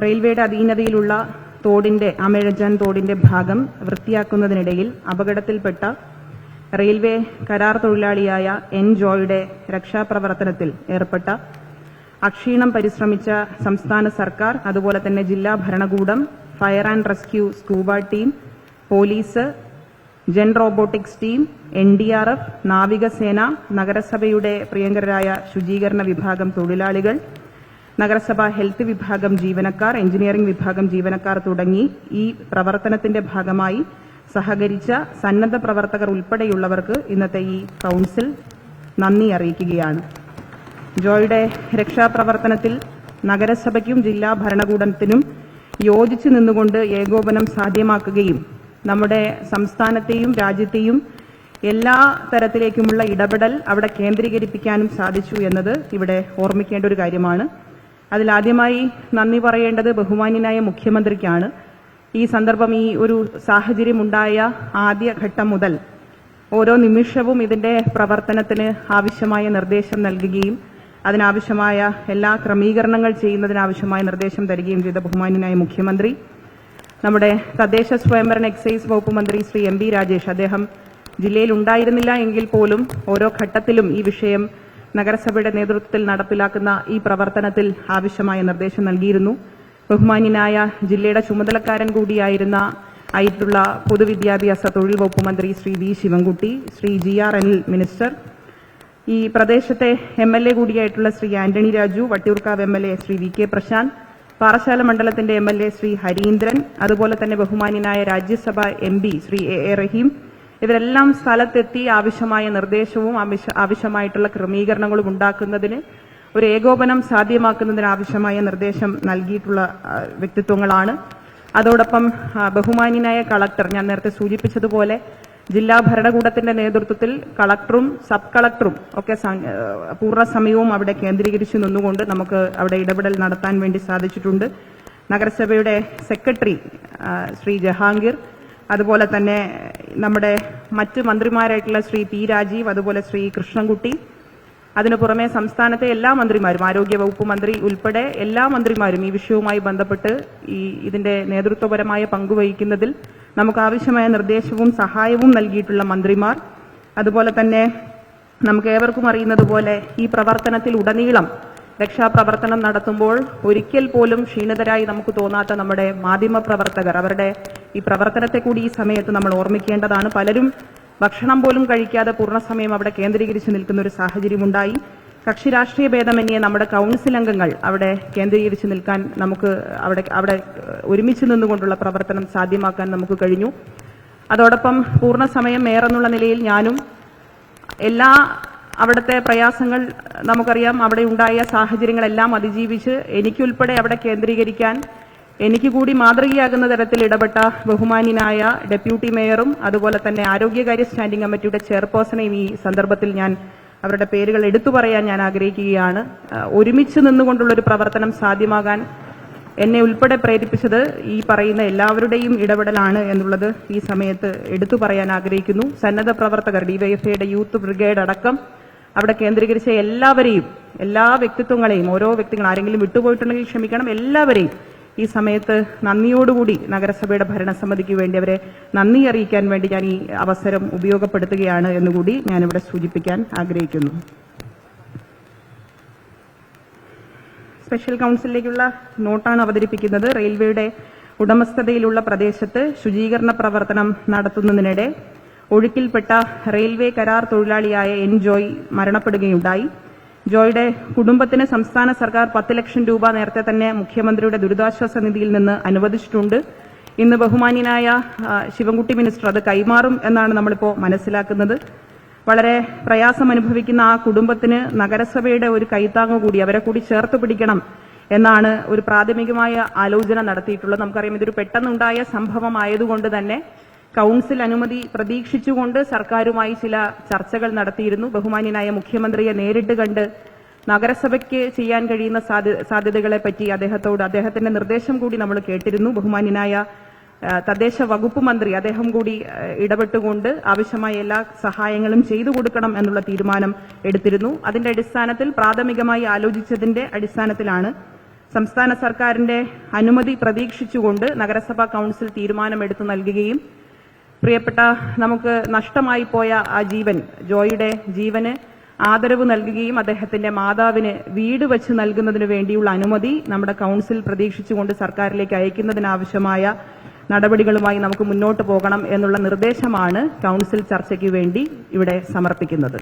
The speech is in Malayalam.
റെയിൽവേയുടെ അധീനതയിലുള്ള തോടിന്റെ അമേഴജാൻ തോടിന്റെ ഭാഗം വൃത്തിയാക്കുന്നതിനിടയിൽ അപകടത്തിൽപ്പെട്ട റെയിൽവേ കരാർ തൊഴിലാളിയായ എൻ ജോയുടെ രക്ഷാപ്രവർത്തനത്തിൽ ഏർപ്പെട്ട അക്ഷീണം പരിശ്രമിച്ച സംസ്ഥാന സർക്കാർ അതുപോലെ തന്നെ ജില്ലാ ഭരണകൂടം fire and rescue scuba team police Gen Robotics team N D R F നാവികസേന നഗരസഭയുടെ പ്രിയങ്കരായ ശുചീകരണ വിഭാഗം തൊഴിലാളികൾ നഗരസഭ ഹെൽത്ത് വിഭാഗം ജീവനക്കാർ എഞ്ചിനീയറിംഗ് വിഭാഗം ജീവനക്കാർ തുടങ്ങി ഈ പ്രവർത്തനത്തിന്റെ ഭാഗമായി സഹകരിച്ച സന്നദ്ധ പ്രവർത്തകർ ഉൾപ്പെടെയുള്ളവർക്ക് ഇന്നത്തെ ഈ കൌൺസിൽ നന്ദി അറിയിക്കുകയാണ്. ജോയുടെ രക്ഷാപ്രവർത്തനത്തിൽ നഗരസഭയ്ക്കും ജില്ലാ ഭരണകൂടത്തിനും യോജിച്ചു നിന്നുകൊണ്ട് ഏകോപനം സാധ്യമാക്കുകയും നമ്മുടെ സംസ്ഥാനത്തെയും രാജ്യത്തെയും എല്ലാ തരത്തിലേക്കുമുള്ള ഇടപെടൽ അവിടെ കേന്ദ്രീകരിപ്പിക്കാനും സാധിച്ചു എന്നത് ഇവിടെ ഓർമ്മിക്കേണ്ട ഒരു കാര്യമാണ്. അതിലാദ്യമായി നന്ദി പറയേണ്ടത് ബഹുമാന്യനായ മുഖ്യമന്ത്രിക്കാണ്. ഈ സന്ദർഭം ഈ ഒരു സാഹചര്യമുണ്ടായ ആദ്യ ഘട്ടം മുതൽ ഓരോ നിമിഷവും ഇതിന്റെ പ്രവർത്തനത്തിന് ആവശ്യമായ നിർദ്ദേശം നൽകുകയും അതിനാവശ്യമായ എല്ലാ ക്രമീകരണങ്ങൾ ചെയ്യുന്നതിനാവശ്യമായ നിർദ്ദേശം തരികയും ചെയ്ത ബഹുമാന്യനായ മുഖ്യമന്ത്രി. നമ്മുടെ തദ്ദേശ സ്വയംഭരണ എക്സൈസ് വകുപ്പ് മന്ത്രി ശ്രീ എം രാജേഷ്. അദ്ദേഹം ജില്ലയിൽ ഉണ്ടായിരുന്നില്ല എങ്കിൽ പോലും ഓരോ ഘട്ടത്തിലും ഈ വിഷയം നഗരസഭയുടെ നേതൃത്വത്തിൽ നടപ്പിലാക്കുന്ന ഈ പ്രവർത്തനത്തിൽ ആവശ്യമായ നിർദ്ദേശം നൽകിയിരുന്നു. ബഹുമാന്യനായ ജില്ലയുടെ ചുമതലക്കാരൻ കൂടിയായിരുന്ന ആയിട്ടുള്ള പൊതുവിദ്യാഭ്യാസ തൊഴിൽ വകുപ്പ് മന്ത്രി Shri V Sivankutty Shri G R N minister ഈ പ്രദേശത്തെ M L A കൂടിയായിട്ടുള്ള Shri Antony Raju Vattiyoorkavu M L A Shri V K Prashanth Parassala മണ്ഡലത്തിന്റെ M L A Shri Harindran അതുപോലെ തന്നെ ബഹുമാന്യനായ Rajya Sabha M P Shri A A Rahim ഇവരെല്ലാം സ്ഥലത്തെത്തി ആവശ്യമായ നിർദ്ദേശവും ആവശ്യമായിട്ടുള്ള ക്രമീകരണങ്ങളും ഉണ്ടാക്കുന്നതിന് ഒരു ഏകോപനം സാധ്യമാക്കുന്നതിന് ആവശ്യമായ നിർദ്ദേശം നൽകിയിട്ടുള്ള വ്യക്തിത്വങ്ങളാണ്. അതോടൊപ്പം ബഹുമാന്യനായ കളക്ടർ ഞാൻ നേരത്തെ സൂചിപ്പിച്ചതുപോലെ ജില്ലാ ഭരണകൂടത്തിന്റെ നേതൃത്വത്തിൽ കളക്ടറും സബ് കളക്ടറും ഒക്കെ പൂർണ സമയവും അവിടെ കേന്ദ്രീകരിച്ചു നിന്നുകൊണ്ട് നമുക്ക് അവിടെ ഇടപെടൽ നടത്താൻ വേണ്ടി സാധിച്ചിട്ടുണ്ട്. നഗരസഭയുടെ സെക്രട്ടറി ശ്രീ ജഹാംഗീർ. അതുപോലെ തന്നെ നമ്മുടെ മറ്റ് മന്ത്രിമാരായിട്ടുള്ള ശ്രീ പി രാജീവ് അതുപോലെ ശ്രീ കൃഷ്ണൻകുട്ടി അതിനു പുറമെ സംസ്ഥാനത്തെ എല്ലാ മന്ത്രിമാരും ആരോഗ്യ വകുപ്പ് മന്ത്രി ഉൾപ്പെടെ എല്ലാ മന്ത്രിമാരും ഈ വിഷയവുമായി ബന്ധപ്പെട്ട് ഈ ഇതിന്റെ നേതൃത്വപരമായ പങ്കുവഹിക്കുന്നതിൽ നമുക്ക് ആവശ്യമായ നിർദ്ദേശവും സഹായവും നൽകിയിട്ടുള്ള മന്ത്രിമാർ. അതുപോലെ തന്നെ നമുക്ക് ഏവർക്കും അറിയുന്നത് പോലെ ഈ പ്രവർത്തനത്തിൽ ഉടനീളം രക്ഷാപ്രവർത്തനം നടത്തുമ്പോൾ ഒരിക്കൽ പോലും ക്ഷീണിതരായി നമുക്ക് തോന്നാത്ത നമ്മുടെ മാധ്യമപ്രവർത്തകർ അവരുടെ ഈ പ്രവർത്തനത്തെ കൂടി ഈ സമയത്ത് നമ്മൾ ഓർമ്മിക്കേണ്ടതാണ്. പലരും ഭക്ഷണം പോലും കഴിക്കാതെ പൂർണസമയം അവിടെ കേന്ദ്രീകരിച്ച് നിൽക്കുന്ന ഒരു സാഹചര്യമുണ്ടായി. കക്ഷി രാഷ്ട്രീയ ഭേദമന്യേ നമ്മുടെ കൗൺസിൽ അംഗങ്ങൾ അവിടെ കേന്ദ്രീകരിച്ച് നിൽക്കാൻ നമുക്ക് അവിടെ അവിടെ ഒരുമിച്ച് നിന്നുകൊണ്ടുള്ള പ്രവർത്തനം സാധ്യമാക്കാൻ നമുക്ക് കഴിഞ്ഞു. അതോടൊപ്പം പൂർണസമയം മേറെന്നുള്ള നിലയിൽ ഞാനും എല്ലാ അവിടുത്തെ പ്രയാസങ്ങൾ നമുക്കറിയാം. അവിടെ ഉണ്ടായ സാഹചര്യങ്ങളെല്ലാം അതിജീവിച്ച് എനിക്കുൾപ്പെടെ അവിടെ കേന്ദ്രീകരിക്കാൻ എനിക്ക് കൂടി മാതൃകയാകുന്ന തരത്തിൽ ഇടപെട്ട ബഹുമാന്യനായ ഡെപ്യൂട്ടി മേയറും അതുപോലെ തന്നെ ആരോഗ്യകാര്യ സ്റ്റാൻഡിംഗ് കമ്മിറ്റിയുടെ ചെയർപേഴ്സണെയും ഈ സന്ദർഭത്തിൽ ഞാൻ അവരുടെ പേരുകൾ എടുത്തു പറയാൻ ഞാൻ ആഗ്രഹിക്കുകയാണ്. ഒരുമിച്ച് നിന്നുകൊണ്ടുള്ള ഒരു പ്രവർത്തനം സാധ്യമാകാൻ എന്നെ ഉൾപ്പെടെ പ്രേരിപ്പിച്ചത് ഈ പറയുന്ന എല്ലാവരുടെയും ഇടപെടലാണ് എന്നുള്ളത് ഈ സമയത്ത് എടുത്തു പറയാൻ ആഗ്രഹിക്കുന്നു. സന്നദ്ധ പ്രവർത്തകർ ഡിവൈഎഫ്ഐയുടെ യൂത്ത് ബ്രിഗേഡ് അടക്കം അവിടെ കേന്ദ്രീകരിച്ച എല്ലാവരെയും എല്ലാ വ്യക്തിത്വങ്ങളെയും ഓരോ വ്യക്തികൾ ആരെങ്കിലും വിട്ടുപോയിട്ടുണ്ടെങ്കിൽ ക്ഷമിക്കണം എല്ലാവരെയും ഈ സമയത്ത് നന്ദിയോടുകൂടി നഗരസഭയുടെ ഭരണസമിതിക്ക് വേണ്ടി അവരെ നന്ദി അറിയിക്കാൻ വേണ്ടി ഞാൻ ഈ അവസരം ഉപയോഗപ്പെടുത്തുകയാണ് എന്നുകൂടി ഞാനിവിടെ സൂചിപ്പിക്കാൻ ആഗ്രഹിക്കുന്നു. സ്പെഷ്യൽ കൌൺസിലിലേക്കുള്ള നോട്ടാണ് അവതരിപ്പിക്കുന്നത്. റെയിൽവേയുടെ ഉടമസ്ഥതയിലുള്ള പ്രദേശത്ത് ശുചീകരണ പ്രവർത്തനം നടത്തുന്നതിനിടെ ഒഴുക്കിൽപ്പെട്ട റെയിൽവേ കരാർ തൊഴിലാളിയായ എൻ ജോയ് മരണപ്പെടുകയുണ്ടായി. ജോയുടെ കുടുംബത്തിന് സംസ്ഥാന സർക്കാർ പത്ത് ലക്ഷം രൂപ നേരത്തെ തന്നെ മുഖ്യമന്ത്രിയുടെ ദുരിതാശ്വാസ നിധിയിൽ നിന്ന് അനുവദിച്ചിട്ടുണ്ട്. ഇന്ന് ബഹുമാന്യനായ ശിവൻകുട്ടി മിനിസ്റ്റർ അത് കൈമാറും എന്നാണ് നമ്മളിപ്പോൾ മനസ്സിലാക്കുന്നത്. വളരെ പ്രയാസം അനുഭവിക്കുന്ന ആ കുടുംബത്തിന് നഗരസഭയുടെ ഒരു കൈത്താങ്ങ് കൂടി അവരെ കൂടി ചേർത്ത് പിടിക്കണം എന്നാണ് ഒരു പ്രാഥമികമായ ആലോചന നടത്തിയിട്ടുള്ളത്. നമുക്കറിയാം ഇതൊരു പെട്ടെന്നുണ്ടായ സംഭവമായതുകൊണ്ട് തന്നെ കൌൺസിൽ അനുമതി പ്രതീക്ഷിച്ചുകൊണ്ട് സർക്കാരുമായി ചില ചർച്ചകൾ നടത്തിയിരുന്നു. ബഹുമാന്യനായ മുഖ്യമന്ത്രിയെ നേരിട്ട് കണ്ട് നഗരസഭയ്ക്ക് ചെയ്യാൻ കഴിയുന്ന സാധ്യതകളെപ്പറ്റി സാധ്യതകളെ പറ്റി അദ്ദേഹത്തോട് അദ്ദേഹത്തിന്റെ നിർദ്ദേശം കൂടി നമ്മൾ കേട്ടിരുന്നു. ബഹുമാന്യനായ തദ്ദേശ വകുപ്പ് മന്ത്രി അദ്ദേഹം കൂടി ഇടപെട്ടുകൊണ്ട് ആവശ്യമായ എല്ലാ സഹായങ്ങളും ചെയ്തു കൊടുക്കണം എന്നുള്ള തീരുമാനം എടുത്തിരുന്നു. അതിന്റെ അടിസ്ഥാനത്തിൽ പ്രാഥമികമായി ആലോചിച്ചതിന്റെ അടിസ്ഥാനത്തിലാണ് സംസ്ഥാന സർക്കാരിന്റെ അനുമതി പ്രതീക്ഷിച്ചുകൊണ്ട് നഗരസഭാ കൌൺസിൽ തീരുമാനമെടുത്തു നൽകുകയും പ്രിയപ്പെട്ട നമുക്ക് നഷ്ടമായി പോയ ആ ജീവൻ ജോയിയുടെ ജീവന് ആദരവ് നൽകുകയും അദ്ദേഹത്തിന്റെ മാതാവിന് വീട് വച്ച് നൽകുന്നതിനു വേണ്ടിയുള്ള അനുമതി നമ്മുടെ കൌൺസിൽ പ്രതീക്ഷിച്ചുകൊണ്ട് സർക്കാരിലേക്ക് അയക്കുന്നതിനാവശ്യമായ നടപടികളുമായി നമുക്ക് മുന്നോട്ട് പോകണം എന്നുള്ള നിർദ്ദേശമാണ് കൌൺസിൽ ചർച്ചയ്ക്ക് വേണ്ടി ഇവിടെ സമർപ്പിക്കുന്നത്.